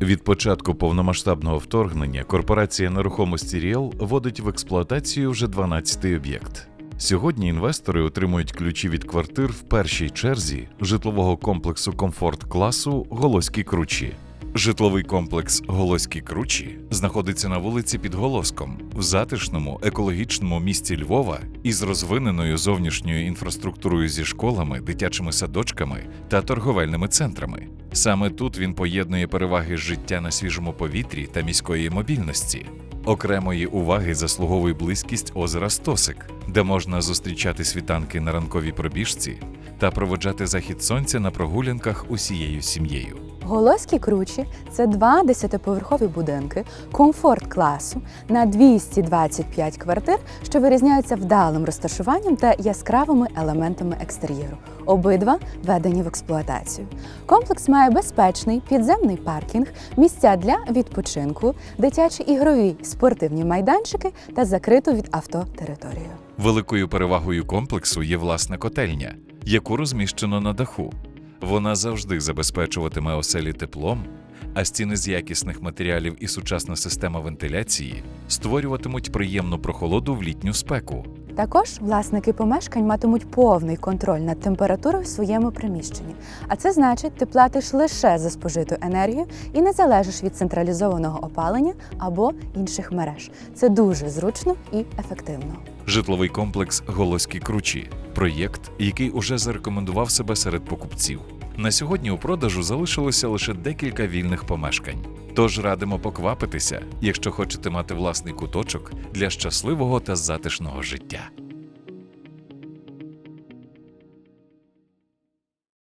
Від початку повномасштабного вторгнення корпорація нерухомості Ріел вводить в експлуатацію вже 12-й об'єкт. Сьогодні інвестори отримують ключі від квартир в першій черзі житлового комплексу комфорт класу Голоскі Кручі. Житловий комплекс Голоскі Кручі знаходиться на вулиці під Голоском в затишному екологічному місті Львова із розвиненою зовнішньою інфраструктурою зі школами, дитячими садочками та торговельними центрами. Саме тут він поєднує переваги життя на свіжому повітрі та міської мобільності. Окремої уваги заслуговує близькість озера Стосик, де можна зустрічати світанки на ранковій пробіжці та проводжати захід сонця на прогулянках усією сім'єю. Голоскі кручі це два десятиповерхові будинки комфорт класу на 225 квартир, що вирізняються вдалим розташуванням та яскравими елементами екстер'єру. Обидва введені в експлуатацію. Комплекс має безпечний підземний паркінг, місця для відпочинку, дитячі ігрові спортивні майданчики та закриту від авто територію. Великою перевагою комплексу є власна котельня, яку розміщено на даху. Вона завжди забезпечуватиме оселі теплом, а стіни з якісних матеріалів і сучасна система вентиляції створюватимуть приємну прохолоду в літню спеку. Також власники помешкань матимуть повний контроль над температурою в своєму приміщенні. А це значить, ти платиш лише за спожиту енергію і не залежиш від централізованого опалення або інших мереж. Це дуже зручно і ефективно. Житловий комплекс Голоскі Кручі проєкт, який уже зарекомендував себе серед покупців. На сьогодні у продажу залишилося лише декілька вільних помешкань. Тож радимо поквапитися, якщо хочете мати власний куточок для щасливого та затишного життя.